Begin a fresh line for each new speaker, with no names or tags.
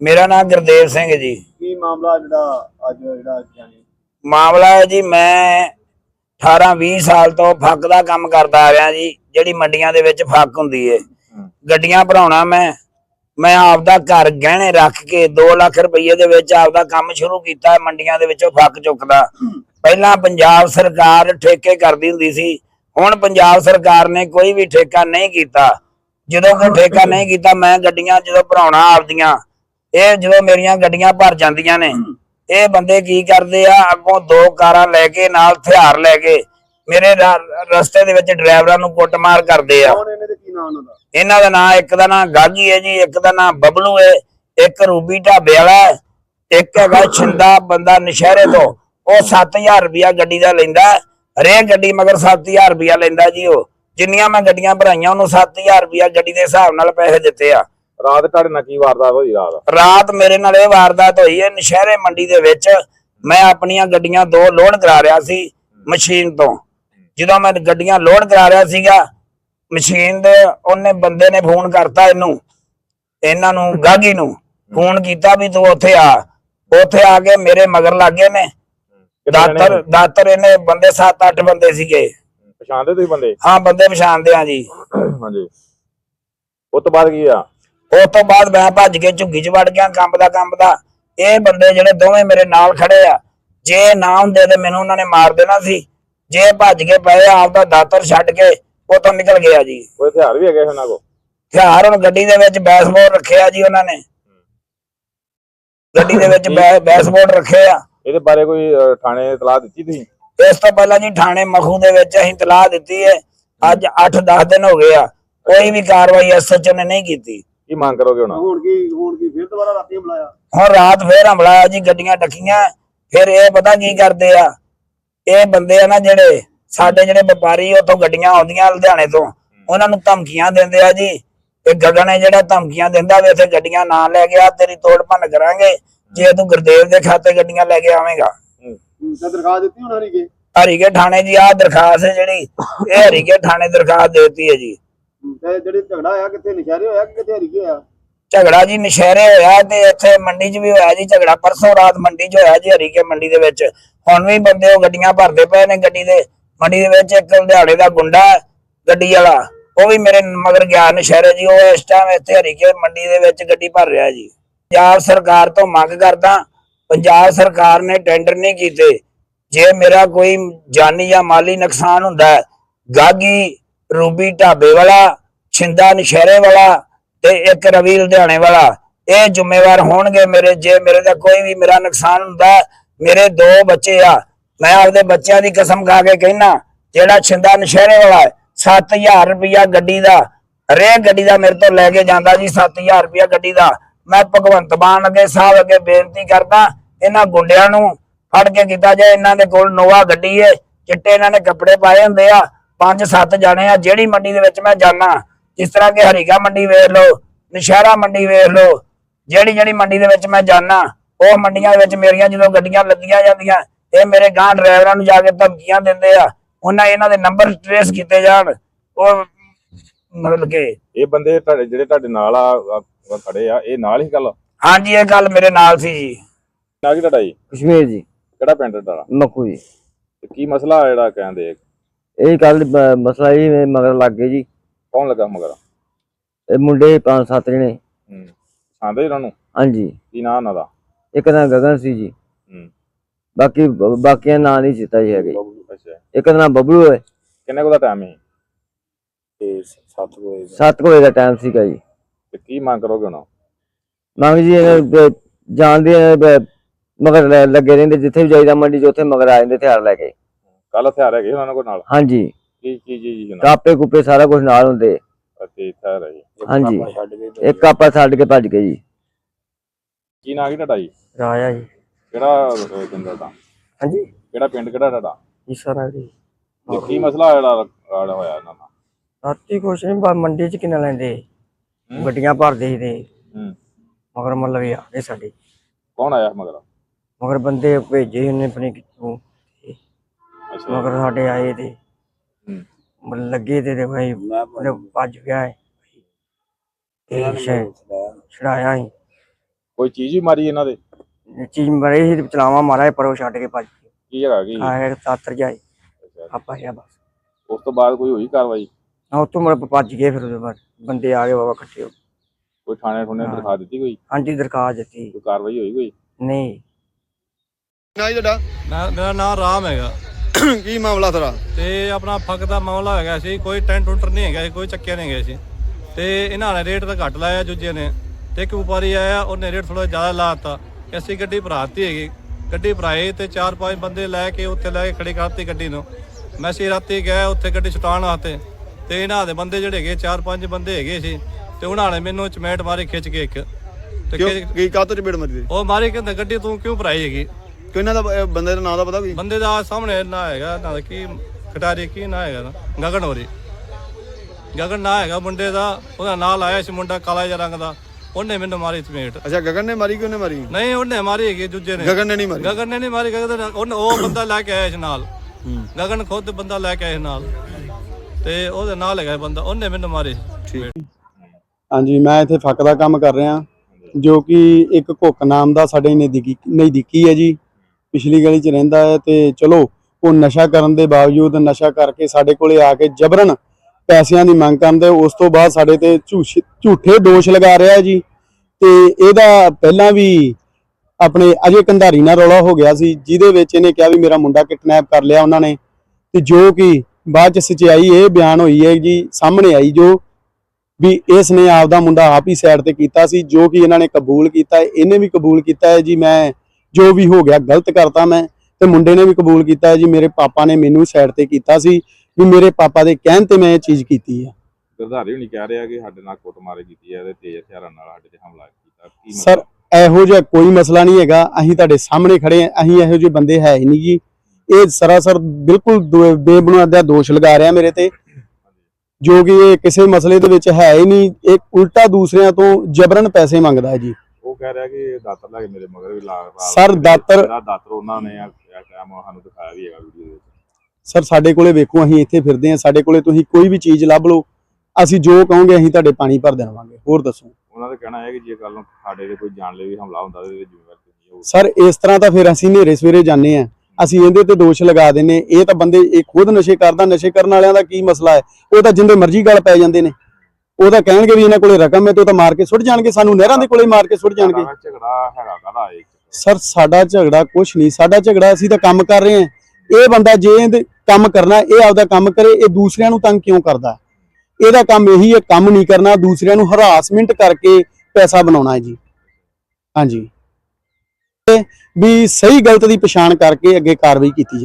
ਮੇਰਾ ਨਾਮ ਗੁਰਦੇਵ ਸਿੰਘ ਜੀ।
ਕੀ ਮਾਮਲਾ ਜਿਹੜਾ ਅੱਜ ਜਿਹੜਾ ਜਾਨੀ
ਮਾਮਲਾ ਹੈ ਜੀ ਮੈਂ 18 20 ਸਾਲ ਤੋਂ ਫੱਕ ਦਾ ਕੰਮ ਕਰਦਾ ਆ ਰਿਹਾ ਜੀ ਜਿਹੜੀ ਮੰਡੀਆਂ ਦੇ ਵਿੱਚ ਫੱਕ ਹੁੰਦੀ ਏ। ਗੱਡੀਆਂ ਭਰਾਉਣਾ ਮੈਂ। ਮੈਂ ਆਪਦਾ ਘਰ ਗਹਿਣੇ ਰੱਖ ਕੇ 2 ਲੱਖ ਰੁਪਏ ਦੇ ਵਿੱਚ ਆਪਦਾ ਕੰਮ ਸ਼ੁਰੂ ਕੀਤਾ ਮੰਡੀਆਂ ਦੇ ਵਿੱਚੋਂ ਫੱਕ ਚੁੱਕਦਾ। ਪਹਿਲਾਂ ਪੰਜਾਬ ਸਰਕਾਰ ਠੇਕੇ ਕਰਦੀ ਹੁੰਦੀ ਸੀ ਹੁਣ ਪੰਜਾਬ ਸਰਕਾਰ ਨੇ ਕੋਈ ਵੀ ਠੇਕਾ ਨਹੀਂ ਕੀਤਾ। ਜਦੋਂ ਕੋਈ ਠੇਕਾ ਨਹੀਂ ਕੀਤਾ ਮੈਂ ਗੱਡੀਆਂ ਜਦੋਂ ਭਰਾਉਣਾ ਆਪਦੀਆਂ ਇਹ ਜਦੋਂ ਮੇਰੀਆਂ ਗੱਡੀਆਂ ਭਰ ਜਾਂਦੀਆਂ ਨੇ ਇਹ ਬੰਦੇ ਕੀ ਕਰਦੇ ਆ ਅੱਗੋਂ ਦੋ ਕਾਰਾਂ ਲੈ ਕੇ ਨਾਲ ਹਥਿਆਰ ਲੈ ਕੇ ਮੇਰੇ ਰਸਤੇ ਦੇ ਵਿੱਚ ਡਰਾਈਵਰਾਂ ਨੂੰ ਕੁੱਟਮਾਰ ਕਰਦੇ ਆ
ਇਹਨੇ ਦਾ
ਨਾਂ ਇੱਕ ਦਾ ਨਾਂ ਗਾਗੀ ਹੈ ਜੀ ਇੱਕ ਦਾ ਨਾਂ ਬਬਲੂ ਹੈ ਇੱਕ ਰੂਬੀ ਢਾਬੇ ਵਾਲਾ ਇੱਕ ਹੈਗਾ ਛਿੰਦਾ ਬੰਦਾ ਨਸ਼ਹਿਰੇ ਤੋਂ ਉਹ 7000 ਰੁਪਿਆ ਗੱਡੀ ਦਾ ਲੈਂਦਾ। ਹਰੇਕ ਗੱਡੀ ਮਗਰ 7000 ਰੁਪਿਆ ਲੈਂਦਾ ਜੀ ਉਹ ਜਿੰਨੀਆਂ ਮੈਂ ਗੱਡੀਆਂ ਭਰਾਈਆਂ ਉਹਨੂੰ 7000 ਰੁਪਿਆ ਗੱਡੀ ਦੇ ਹਿਸਾਬ ਨਾਲ ਪੈਸੇ ਦਿੱਤੇ ਆ।
ਰਾਤ ਤੁਹਾਡੇ ਨਾਲ ਕੀ ਵਾਰਦਾਤ ਹੋਈ ਰਾਤ?
ਰਾਤ ਮੇਰੇ ਨਾਲ ਇਹ ਵਾਰਦਾਤ ਹੋਈ ਹੈ ਨਸ਼ਹਿਰੇ ਮੰਡੀ ਦੇ ਵਿੱਚ ਮੈਂ ਆਪਣੀਆਂ ਗੱਡੀਆਂ ਦੋ ਲੋਡ ਕਰਾ ਰਿਹਾ ਸੀ ਮਸ਼ੀਨ ਤੋਂ। ਜਦੋਂ ਮੈਂ ਗੱਡੀਆਂ ਲੋਡ ਕਰਾ ਰਿਹਾ ਸੀਗਾ ਮਸ਼ੀਨ ਦੇ ਉਹਨੇ ਬੰਦੇ ਨੇ ਫੋਨ ਕਰਤਾ ਇਹਨੂੰ ਇਹਨਾਂ ਨੂੰ ਗਾਗੀ ਨੂੰ ਫੋਨ ਕੀਤਾ ਵੀ ਤੂੰ ਉੱਥੇ ਆ। ਉੱਥੇ ਆ ਕੇ ਮੇਰੇ ਮਗਰ ਲੱਗੇ ਨੇ। ਦਾਤਰ ਦਾਤਰ ਇਹਨੇ ਬੰਦੇ 7-8 ਬੰਦੇ ਸੀਗੇ।
ਪਛਾਣਦੇ ਤੁਸੀਂ ਬੰਦੇ?
ਹਾਂ ਬੰਦੇ ਪਛਾਣਦੇ ਆ ਜੀ।
ਹਾਂਜੀ। ਉਸ ਤੋਂ ਬਾਅਦ ਕੀ ਆ
ਉਸ ਤੋਂ ਬਾਅਦ ਮੈਂ ਭੱਜ ਕੇ ਝੁੱਗੀ 'ਚ ਵੜ ਗਿਆ ਕੰਬਦਾ ਕੰਬਦਾ ਇਹ ਬੰਦੇ ਜਿਹੜੇ ਦੋਵੇਂ ਮੇਰੇ ਨਾਲ ਖੜੇ ਆ ਜੇ ਨਾ ਹੁੰਦੇ ਤੇ ਮੈਨੂੰ ਉਹਨਾਂ ਨੇ ਮਾਰ ਦੇਣਾ ਸੀ। ਜੇ ਭੱਜ ਕੇ ਪਏ ਆਪਦਾ ਦਾਤਰ ਛੱਡ ਕੇ ਉਤੋਂ ਨਿਕਲ ਗਿਆ ਜੀ।
ਕੋਈ ਹਥਿਆਰ ਵੀ ਹੈਗੇ ਉਹਨਾਂ ਕੋਲ?
ਹਥਿਆਰ ਹੁਣ ਗੱਡੀ ਦੇ ਵਿੱਚ ਬੈਸਬਾਲ ਰੱਖਿਆ ਜੀ ਉਹਨਾਂ ਨੇ। ਗੱਡੀ ਦੇ ਵਿੱਚ ਬੈਸਬਾਲ ਰੱਖੇ ਆ।
ਇਹਦੇ ਬਾਰੇ ਕੋਈ ਥਾਣੇ ਇਤਲਾਹ ਦਿੱਤੀ ਤੁਸੀਂ?
ਇਸ ਤੋਂ ਪਹਿਲਾਂ ਜੀ ਥਾਣੇ ਮਖੂ ਦੇ ਵਿੱਚ ਅਸੀਂ ਤਲਾਹ ਦਿੱਤੀ ਹੈ। ਅੱਜ 8-10 ਦਿਨ ਹੋ ਗਏ ਆ। ਕੋਈ ਵੀ ਕਾਰਵਾਈ ਐਸਐਚਓ ਨੇ ਨਹੀਂ ਕੀਤੀ।
ਕੀ ਮੰਗ ਕਰੋਗੇ ਹੁਣ?
ਹੁਣ ਕੀ ਹੁਣ ਕੀ ਫਿਰ ਦੁਬਾਰਾ ਰਾਤੀ ਬੁਲਾਇਆ?
ਹੁਣ ਰਾਤ ਫੇਰ ਹਮਲਾ ਆਇਆ ਜੀ ਗੱਡੀਆਂ ਡੱਕੀਆਂ। ਫਿਰ ਇਹ ਪਤਾ ਕੀ ਕਰਦੇ ਆ? ਇਹ ਬੰਦੇ ਆ ਨਾ ਜਿਹੜੇ ਸਾਡੇ ਜਿਹੜੇ ਵਪਾਰੀ ਉਥੋਂ ਗੱਡੀਆਂ ਆਉਂਦੀਆਂ ਲੁਧਿਆਣੇ ਤੋਂ ਉਹਨਾਂ ਨੂੰ ਧਮਕੀਆਂ ਦਿੰਦੇ ਆ ਜੀ। ਇਹ ਗਗਨ ਹੈ ਜਿਹੜਾ ਧਮਕੀਆਂ ਦਿੰਦਾ ਵੀ ਇੱਥੇ ਗੱਡੀਆਂ ਨਾ ਲੈ ਕੇ ਆ ਤੇਰੀ ਤੋੜ ਭੰਨ ਕਰਾਂਗੇ। ਜੇ ਤੂੰ ਗੁਰਦੇਵ ਦੇ ਖਾਤੇ ਗੱਡੀਆਂ ਲੈ ਕੇ ਆਵੇਂਗਾ।
ਤਾਂ ਦਰਖਾਸਤ ਦਿੱਤੀ
ਹਰੀਕੇ ਥਾਣੇ ਦੀ ਆ ਦਰਖਾਸਤ ਹੈ ਜਿਹੜੀ ਇਹ ਹਰੀਕੇ ਥਾਣੇ ਦਰਖਾਸਤ ਦੇਤੀ ਹੈ ਜੀ।
ਤੇ ਜਿਹੜੇ ਝਗੜਾ ਹੋਇਆ ਕਿੱਥੇ ਨਿਸ਼ਾਰੇ ਹੋਇਆ ਕਿ ਕਿੱਥੇ ਹਰੀਕੇ ਹੋਇਆ?
ਝਗੜਾ ਜੀ ਨਸ਼ਹਿਰੇ ਹੋਇਆ ਤੇ ਇੱਥੇ ਮੰਡੀ 'ਚ ਵੀ ਹੋਇਆ ਜੀ ਝਗੜਾ ਪਰਸੋਂ ਰਾਤ ਮੰਡੀ 'ਚ ਹੋਇਆ ਜੀ ਹਰੀਕੇ ਮੰਡੀ ਦੇ ਵਿੱਚ। ਹੁਣ ਵੀ ਬੰਦੇ ਉਹ ਗੱਡੀਆਂ ਭਰਦੇ ਪਏ ਨੇ ਗੱਡੀ ਦੇ ਮੰਡੀ ਦੇ ਵਿੱਚ ਇੱਕ ਲੁਧਿਆਣੇ ਦਾ ਗੁੰਡਾ ਗੱਡੀ ਵਾਲਾ ਉਹ ਵੀ ਮੇਰੇ ਮਗਰ ਗਿਆ ਨਸ਼ਹਿਰੇ ਜੀ ਉਹ ਇਸ ਟਾਈਮ ਇੱਥੇ ਹਰੀਕੇ ਮੰਡੀ ਦੇ ਵਿੱਚ ਗੱਡੀ ਭਰ ਰਿਹਾ ਜੀ। ਪੰਜਾਬ ਸਰਕਾਰ ਤੋਂ ਮੰਗ ਕਰਦਾ ਪੰਜਾਬ ਸਰਕਾਰ ਨੇ ਟੈਂਡਰ ਨਹੀਂ ਕੀਤੇ। ਜੇ ਮੇਰਾ ਕੋਈ ਜਾਨੀ ਜਾਂ ਮਾਲੀ ਨੁਕਸਾਨ ਹੁੰਦਾ ਹੈ, ਗਾਗੀ ਰੂਬੀ ਢਾਬੇ ਵਾਲਾ ਛਿੰਦਾ ਨਸ਼ਹਿਰੇ ਵਾਲਾ ਤੇ ਇੱਕ ਰਵੀ ਲੁਧਿਆਣੇ ਵਾਲਾ ਇਹ ਜ਼ਿੰਮੇਵਾਰ ਹੋਣਗੇ ਮੇਰੇ। ਜੇ ਮੇਰੇ ਦਾ ਕੋਈ ਵੀ ਮੇਰਾ ਨੁਕਸਾਨ ਹੁੰਦਾ ਮੇਰੇ ਦੋ ਬੱਚੇ ਆ ਮੈਂ ਆਪਦੇ ਬੱਚਿਆਂ ਦੀ ਕਸਮ ਖਾ ਕੇ ਕਹਿਣਾ ਜਿਹੜਾ ਛਿੰਦਾ ਨਸ਼ਹਿਰੇ ਵਾਲਾ ਹੈ 7000 ਰੁਪਇਆ ਗੱਡੀ ਦਾ ਰੇ ਗੱਡੀ ਦਾ ਮੇਰੇ ਤੋਂ ਲੈ ਕੇ ਜਾਂਦਾ ਜੀ 7000 ਰੁਪਇਆ ਗੱਡੀ ਦਾ। ਮੈਂ ਭਗਵੰਤ ਮਾਨ ਅੱਗੇ ਸਾਹਿਬ ਅੱਗੇ ਬੇਨਤੀ ਕਰਦਾ ਇਹਨਾਂ ਗੁੰਡਿਆਂ ਨੂੰ ਫੜ ਕੇ ਕੀਤਾ ਜਾਏ। ਇਹਨਾਂ ਦੇ ਕੋਲ ਨੋਵਾ ਗੱਡੀ ਏ ਚਿੱਟੇ ਇਹਨਾਂ ਨੇ ਕੱਪੜੇ ਪਾਏ ਹੁੰਦੇ ਆ। ਪੰਜ ਸੱਤ ਜਾਣੇ ਆ ਜਿਹੜੀ ਮੰਡੀ ਦੇ ਵਿੱਚ ਮੈਂ ਜਾਣਾ ਜਿਸ ਤਰ੍ਹਾਂ ਕਿ ਹਰੀਕਾ ਮੰਡੀ ਵੇਖ ਲਓ ਨਸ਼ਹਿਰਾ ਮੰਡੀ ਵੇਖ ਲਓ ਜਿਹੜੀ ਜਿਹੜੀ ਮੰਡੀ ਦੇ ਵਿੱਚ ਮੈਂ ਜਾਣਾ ਉਹ ਮੰਡੀਆਂ ਦੇ ਵਿੱਚ ਮੇਰੀਆਂ ਜਦੋਂ ਗੱਡੀਆਂ ਲੱਗੀਆਂ ਜਾਂਦੀਆਂ ਇਹ ਮੇਰੇ ਗਾਂ ਡਰਾਈਵਰਾਂ ਨੂੰ ਜਾ ਕੇ ਧਮਕੀਆਂ ਦਿੰਦੇ ਆ। ਉਹਨਾਂ ਇਹਨਾਂ ਦੇ ਨੰਬਰ ਟ੍ਰੇਸ ਕੀਤੇ ਜਾਣ। ਉਹ ਮਤਲਬ ਕਿ
ਇਹ ਬੰਦੇ ਤੁਹਾਡੇ ਜਿਹੜੇ ਤੁਹਾਡੇ ਨਾਲ ਆ ਖੜੇ ਆ ਇਹ ਨਾਲ ਹੀ ਗੱਲ?
ਹਾਂਜੀ ਇਹ ਗੱਲ ਮੇਰੇ ਨਾਲ ਸੀ ਜੀ।
ਨਾ ਕੀ ਤੁਹਾਡਾ ਜੀ?
ਕਸ਼ਮੀਰ ਜੀ।
ਕਿਹੜਾ ਪਿੰਡ ਤੁਹਾਡਾ?
ਮੱਖੂ ਜੀ।
ਤੇ ਕੀ ਮਸਲਾ ਆ ਜਿਹੜਾ ਕਹਿੰਦੇ
ਇਹ ਕੱਲ ਮਸਲਾ ਇਹ ਮੇਰੇ ਮਗਰ ਲੱਗ ਗਏ ਜੀ।
ਕੌਣ ਲੱਗਾ ਮਗਰ?
ਇਹ ਮੁੰਡੇ ਪੰਜ ਸੱਤ ਜਣੇ।
ਹੂੰ। ਆਂਦੇ ਇਹਨਾਂ ਨੂੰ?
ਹਾਂਜੀ।
ਕੀ ਨਾਂ ਉਹਨਾਂ ਦਾ?
ਇੱਕ ਦਾ ਗਗਨ ਸੀ ਜੀ।
ਹੂੰ।
ਬਾਕੀ ਬ- ਬਾਕੀਆਂ ਨਾਂ ਨਹੀਂ ਚਿੱਤਾ ਜੀ ਹੈਗੇ।
ਅੱਛਾ।
ਇੱਕ ਦਾ ਨਾਂ ਬਬਲੂ ਹੈ।
ਕਿੰਨੇ ਕੁ ਦਾ ਟਾਈਮ ਹੈ
ਤੇ 7 ਵਜੇ
7 ਵਜੇ ਦਾ ਟਾਈਮ ਸੀਗਾ ਜੀ।
ਤੇ ਕੀ ਮੰਗ ਕਰੋਗੇ ਹੁਣ?
ਮੰਗ ਜੀ ਇਹ ਬ- ਜਾਣਦੇ ਆ ਬ- ਮਗਰ ਲ- ਲੱਗੇ ਰਹਿੰਦੇ ਜਿੱਥੇ ਵੀ ਜਾਈਦਾ ਮੰਡੀ 'ਚ ਉੱਥੇ ਮਗਰ ਆ ਜਾਂਦੇ ਹਥਿਆਰ ਲੈ ਕੇ।
ਕੱਲ ਹਥਿਆਰ ਹੈਗੇ ਉਹਨਾਂ ਕੋਲ ਨਾਲ?
ਹਾਂਜੀ।
ਕੀ ਕੀ ਚੀਜ਼ ਨਾਲ?
ਕਾਪੇ ਕੁੱਪੇ ਸਾਰਾ ਕੁਝ ਨਾਲ ਹੁੰਦੇ।
ਅਤੇ ਹਥਿਆਰ ਹੈ ਜੀ।
ਹਾਂਜੀ। ਇੱਕ ਆਪਾ ਛੱਡ ਕੇ ਭੱਜ ਗਏ ਜੀ।
ਕੀ ਨਾਂ ਕੀ ਤੁਹਾਡਾ ਜੀ?
ਰਾਜਾ ਜੀ।
ਕਿਹੜਾ ਅਹ, ਪਿੰਡ ਤੁਹਾਡਾ?
ਹਾਂਜੀ।
ਕਿਹੜਾ ਪਿੰਡ ਕਿਹੜਾ ਤੁਹਾਡਾ?
ਜੀ।
ਤੇ ਕੀ ਮਸਲਾ ਜਿਹੜਾ ਜਿਹੜਾ ਹੋਇਆ ਇਹਨਾਂ
ਰਾਤੀ ਕੁਛ ਨਹੀਂ ਮੰਡੀ 'ਚ ਕਿੰਨਾ ਲੈਂਦੇ। ਗੱਡੀਆਂ ਭਰਦੇ ਸੀ ਤੇ।
ਹੂੰ।
ਮਗਰ ਮਤਲਬ ਇਹ ਆ ਗਏ ਸਾਡੇ।
ਕੌਣ ਆਇਆ ਮਗਰ?
ਮਗਰ ਬੰਦੇ ਭੇਜੇ ਉਹਨੇ ਆਪਣੇ ਕਿੱਥੋਂ?
ਅੱਛਾ।
ਮਗਰ ਸਾਡੇ ਆਏ ਤੇ।
ਹੂੰ।
ਮਤਲਬ ਲੱਗੇ ਤੇ ਤੇ ਭਾਈ
ਮੈਂ
ਉਹਨੇ ਭੱਜ ਗਿਆ ਹੈ ਤੇ ਛੜਾਇਆ ਹੀ
ਕੋਈ ਚੀਜ਼ ਵੀ ਮਾਰੀ ਇਹਨਾਂ ਦੇ?
ਚੀਜ਼ ਮਰੇ ਸੀ ਤੇ ਚਲਾਵਾ ਮਾਰਾ ਪਰ ਉਹ ਛੱਡ ਕੇ ਭੱਜ ਗਏ।
ਕੀ ਹੈਗਾ ਕੀ
ਆ ਇੱਕ ਸਾਤਰ ਜਾਏ ਆਪਾਂ ਆ ਬਸ।
ਉਸ ਤੋਂ ਬਾਅਦ ਕੋਈ ਹੋਈ ਕਾਰਵਾਈ?
ਆ ਉੱਥੋਂ ਮਰ ਭੱਜ ਗਏ ਫਿਰ ਉਹਦੇ ਬਾਅਦ। ਬੰਦੇ ਆ ਗਏ ਬਾਬਾ ਇਕੱਠੇ ਹੋ ਕੇ।
ਕੋਈ ਥਾਣੇ
ਹਾਂ।
ਦਿਖਾ ਦਿੱਤੀ ਕੋਈ?
ਹਾਂਜੀ ਦਰਖਾਸਤ ਦਿੱਤੀ।
ਕੋਈ ਕਾਰਵਾਈ ਹੋਈ ਕੋਈ?
ਨਹੀਂ।
ਨਾ ਜੀ ਤੁਹਾਡਾ?
ਮੈਂ ਮੇਰਾ ਨਾਮ ਰਾਮ ਹੈਗਾ।
ਕੀ ਮਾਮਲਾ ਤੇਰਾ?
ਤੇ ਆਪਣਾ ਫੱਕ ਦਾ ਮਾਮਲਾ ਹੈਗਾ ਸੀ ਕੋਈ ਟੈਂਟ ਟੁੰਟਰ ਨਹੀਂ ਹੈਗਾ ਸੀ ਕੋਈ ਚੱਕਿਆ ਨਹੀਂ ਗਿਆ ਸੀ। ਤੇ ਇਹਨਾਂ ਨੇ ਰੇਟ ਤਾਂ ਘੱਟ ਲਾਇਆ ਜੁਜੇ ਨੇ। ਤੇ ਇੱਕ ਵਪਾਰੀ ਆਇਆ ਉਹਨੇ ਰੇਟ ਥੋੜਾ ਜ਼ਿਆਦਾ ਲਾਤਾ ਅਸੀਂ ਗੱਡੀ ਭਰਾਤੀ ਹੈਗੀ। ਗੱਡੀ ਭਰਾਏ ਤੇ ਚਾਰ ਪੰਜ ਬੰਦੇ ਲੈ ਕੇ ਉੱਥੇ ਲੈ ਕੇ ਖੜੀ ਕਰਤੀ ਗੱਡੀ ਨੂੰ। ਮੈਂ ਸੀ ਰਾਤੀ ਗਿਆ ਉੱਥੇ ਗੱਡੀ ਛੁਟਾਉਣ ਵਾਸਤੇ। ਤੇ ਇਹਨਾਂ ਦੇ ਬੰਦੇ ਜਿਹੜੇ ਹੈਗੇ ਚਾਰ ਪੰਜ ਬੰਦੇ ਹੈਗੇ ਸੀ। ਤੇ ਉਹਨਾਂ ਨੇ ਮੈਨੂੰ ਚਮੇਟ ਮਾਰੀ ਖਿੱਚ ਕੇ ਇੱਕ। ਤੇ
ਕਿਉਂ?
ਖਿੱਚ-
ਕੀ ਕਾਤੋਂ ਚਪੇੜ ਮਾਰੀ
ਉਹ ਮਾਰੀ ਕਹਿੰਦਾ ਗੱਡੀ ਤੂੰ ਕਿਉਂ ਭਰਾਈ ਹੈਗੀ?
ਕੋਈ ਇਹਨਾਂ ਦਾ ਇਹ ਬੰਦੇ ਦਾ ਨਾਂ ਦਾ ਪਤਾ ਕੋਈ?
ਬੰਦੇ ਦਾ ਸਾਹਮਣੇ ਨਾ ਹੈਗਾ ਨਾ ਕੀ ਖਟਾਰੀ ਕੀ ਨਾ ਹੈਗਾ ਨਾ। ਗਗਨ ਹੋਰੀ। ਗਗਨ ਨਾ ਹੈਗਾ ਮੁੰਡੇ ਦਾ ਉਹਦਾ ਨਾਲ ਆਇਆ ਸੀ ਮੁੰਡਾ ਕਾਲਾ ਜਿਹਾ ਰੰਗ ਦਾ। ਉਹਨੇ ਮੈਨੂੰ ਮਾਰੀ ਚਮੇਟ
ਅੱਛਾ ਗਗਨ ਨੇ ਮਾਰੀ ਕਿ ਉਹਨੇ ਮਾਰੀ?
ਨਹੀਂ ਉਹਨੇ ਮਾਰੀ ਹੈਗੀ ਦੂਜੇ ਨੇ।
ਗਗਨ ਨੇ ਨਹੀਂ ਮਾਰੀ?
ਗਗਨ ਨੇ ਨਹੀਂ ਮਾਰੀ ਗਗਨ ਨੇ- ਉਹਨੇ ਉਹ ਬੰਦਾ ਲੈ ਕੇ ਆਇਆ ਸੀ ਨਾਲ। ਗਗਨ ਖੁਦ ਬੰਦਾ ਲੈ ਕੇ ਆਇਆ ਸੀ ਨਾਲ। ਤੇ ਉਹਦੇ ਨਾਲ ਹੈਗਾ ਬੰਦਾ ਉਹਨੇ ਮੈਨੂੰ ਮਾਰੀ। ਚਪੇਟ।
ਹਾਂਜੀ ਮੈਂ ਇੱਥੇ ਫੱਕ ਦਾ ਕੰਮ ਕਰ ਰਿਹਾ ਜੋ ਕਿ ਇੱਕ ਘੁੱਕ ਨਾਮ ਦਾ ਸਾਡੇ ਨਜ਼ਦੀਕੀ ਨਜ਼ਦੀਕੀ ਹੈ ਜੀ। ਪਿਛਲੀ ਗਲੀ 'ਚ ਰਹਿੰਦਾ ਹੈ ਤੇ ਚਲੋ, ਉਹ ਨਸ਼ਾ ਕਰਨ ਦੇ ਬਾਵਜੂਦ ਨਸ਼ਾ ਕਰਕੇ ਸਾਡੇ ਕੋਲੇ ਆ ਕੇ ਜਬਰਨ ਪੈਸਿਆਂ ਦੀ ਮੰਗ ਕਰਦੇ, ਉਸ ਤੋਂ ਬਾਅਦ ਸਾਡੇ ਤੇ ਝੂਠ- ਝੂਠੇ ਦੋਸ਼ ਲਗਾ ਰਿਹਾ ਜੀ। ਤੇ ਇਹਦਾ ਪਹਿਲਾਂ ਵੀ ਆਪਣੇ ਅਜੇ ਕੰਧਾਰੀ ਨਾਲ ਰੌਲਾ ਹੋ ਗਿਆ ਸੀ, ਜਿਹਦੇ ਵਿੱਚ ਇਹਨੇ ਕਿਹਾ ਵੀ ਮੇਰਾ ਮੁੰਡਾ ਕਿਡਨੈਪ ਕਰ ਲਿਆ ਉਹਨਾਂ ਨੇ। ਤੇ ਜੋ ਕਿ ਬਾਅਦ ਚ ਸਚਾਈ ਇਹ ਬਿਆਨ ਹੋਈ ਹੈ ਜੀ, ਸਾਹਮਣੇ ਆਈ ਜੋ ਵੀ ਇਸ ਨੇ ਆਪਦਾ ਮੁੰਡਾ ਆਪ ਹੀ ਸਾਈਡ ਤੇ ਕੀਤਾ ਸੀ, ਜੋ ਕਿ ਇਹਨਾਂ ਨੇ ਕਬੂਲ ਕੀਤਾ ਇਹਨੇ ਵੀ ਕਬੂਲ ਕੀਤਾ ਹੈ ਜੀ, ਮੈਂ ਜੋ ਵੀ ਹੋ ਗਿਆ ਗਲਤ ਕਰਤਾ ਮੈਂ ਤੇ ਮੁੰਡੇ ਨੇ ਵੀ ਕਬੂਲ ਕੀਤਾ ਜੀ ਮੇਰੇ ਪਾਪਾ ਨੇ ਮੈਨੂੰ ਸਾਈਡ ਤੇ ਕੀਤਾ ਸੀ ਵੀ ਮੇਰੇ ਪਾਪਾ ਦੇ ਕਹਿਣ ਤੇ ਮੈਂ ਇਹ ਚੀਜ਼ ਕੀਤੀ ਹੈ
ਗਰਧਾਰੀ ਹੁਣੀ ਕਹਿ ਰਿਹਾ ਕਿ ਸਾਡੇ ਨਾਲ ਕੁੱਟਮਾਰ ਕੀਤੀ ਹੈ ਤੇ ਤੇਜ਼ ਹਥਿਆਰਾਂ ਨਾਲ ਸਾਡੇ ਤੇ ਹਮਲਾ ਕੀਤਾ। ਕੀ ਮਤਲਬ?
ਸਰ ਇਹੋ ਜਿਹਾ ਕੋਈ ਮਸਲਾ ਨਹੀਂ ਹੈਗਾ। ਅਸੀਂ ਤੁਹਾਡੇ ਸਾਹਮਣੇ ਖੜੇ ਹਾਂ ਅਸੀਂ ਇਹੋ ਜਿਹੇ ਬੰਦੇ ਹੈ ਹੀ ਨਹੀਂ ਜੀ। ਇਹ ਸਰਾਸਰ ਬਿਲਕੁਲ ਦੋ- ਬੇਬੁਨਿਆਦ ਦੋਸ਼ ਲਗਾ ਰਿਹਾ ਮੇਰੇ ਤੇ। ਜੋ ਕਿ ਇਹ ਕਿਸੇ ਮਸਲੇ ਦੇ ਵਿੱਚ ਹੈ ਹੀ ਨਹੀਂ। ਇਹ ਉਲਟਾ ਦੂਸਰਿਆਂ ਤੋਂ ਜਬਰਨ ਪੈਸੇ ਮੰਗਦਾ ਹੈ ਜੀ।
ਉਹ ਕਹਿ ਰਿਹਾ ਕਿ ਦਾਤਰ ਲੈ ਕੇ ਮੇਰੇ ਮਗਰ ਵੀ ਲਾ ਲਾ-
ਸਰ, ਦਾਤਰ-
ਜਿਹੜਾ ਦਾਤਰ ਉਹਨਾਂ ਨੇ ਆ ਟਾਈਮ ਸਾਨੂੰ ਦਿਖਾਇਆ ਵੀ ਹੈਗਾ ਵੀਡੀਓ ਦੇ ਵਿੱਚ।
ਸਰ ਸਾਡੇ ਕੋਲੇ ਵੇਖੋ ਅਸੀਂ ਇੱਥੇ ਫਿਰਦੇ ਹਾਂ। ਸਾਡੇ ਕੋਲੇ ਤੁਸੀਂ ਕੋਈ ਵੀ ਚੀਜ਼ ਲੱਭ ਲਓ। ਅਸੀਂ ਜੋ ਕਹੋਗੇ ਅਸੀਂ ਤੁਹਾਡੇ ਪਾਣੀ ਭਰ ਦੇਵਾਂਗੇ। ਹੋਰ ਦੱਸੋ?
ਉਹਨਾਂ ਦਾ ਕਹਿਣਾ ਹੈ ਕਿ ਜੇ ਕੱਲ ਨੂੰ ਸਾਡੇ ਤੇ ਕੋਈ ਜਾਨਲੇਵਾ ਹਮਲਾ ਹੁੰਦਾ ਤੇ ਇਹਦੇ ਜ਼ਿੰਮੇਵਾਰ ਤੁਸੀਂ ਹੋ।
ਸਰ ਇਸ ਤਰ੍ਹਾਂ ਤਾਂ ਫਿਰ ਅਸੀਂ ਨੇਰੇ ਸਵੇਰੇ ਜਾਂਦੇ ਆ ਅਸੀਂ ਇਹਦੇ ਤੇ ਦੋਸ਼ ਲਗਾ ਦਿੰਨੇ ਇਹ ਤਾਂ ਬੰਦੇ ਇਹ ਖੁਦ ਨਸ਼ੇ ਕਰਦਾ ਨਸ਼ੇ ਕਰਨ ਵਾਲਿਆਂ ਦਾ ਕੀ ਮਸਲਾ ਹੈ? ਉਹ ਤਾਂ ਜਿੰਦੇ ਮਰਜ਼ੀ ਗੱਲ ਪੈ ਜਾਂਦੇ ਨੇ। ਉਹ ਤਾਂ ਕਹਿਣਗੇ ਵੀ ਇਹਨਾਂ ਕੋਲੇ ਰਕਮ ਹੈ ਤੇ ਉਹ ਤਾਂ ਮਾਰ ਕੇ ਸੁੱਟ ਜਾਣਗੇ ਸਾਨੂੰ ਨਹਿਰਾਂ ਦੇ ਕੋਲੇ ਮਾਰ ਕੇ ਸੁੱਟ ਜਾਣਗੇ।
ਸਾਡਾ ਝਗੜਾ ਹੈਗਾ ਕਾਹਦਾ ਇਹ? 'ਚ?
ਸਰ ਸਾਡਾ ਝਗੜਾ ਕੁਛ ਨਹੀਂ ਸਾਡਾ ਝਗੜਾ ਅਸੀਂ ਤਾਂ ਕੰਮ ਕਰ ਰਹੇ ਹਾਂ। ਇਹ ਬੰਦਾ ਜੇ ਇਹਦੇ ਕੰਮ ਕਰਨਾ ਇਹ ਆਪਦਾ ਕੰਮ ਕਰੇ ਇਹ ਦੂਸਰਿਆਂ ਨੂੰ ਤੰਗ ਕਿਉਂ ਕਰਦਾ? ਇਹਦਾ ਕੰਮ ਇਹੀ ਹੈ ਕੰਮ ਨਹੀਂ ਕਰਨਾ ਦੂਸਰਿਆਂ ਨੂੰ ਹਰਾਸਮੈਂਟ ਕਰਕੇ ਪੈਸਾ ਬਣਾਉਣਾ ਹੈ ਜੀ। ਹਾਂਜੀ। ਵੀ ਸਹੀ ਗਲਤ ਦੀ ਪਛਾਣ ਕਰਕੇ ਅੱਗੇ ਕਾਰਵਾਈ ਕੀਤੀ ਜਾਵੇ।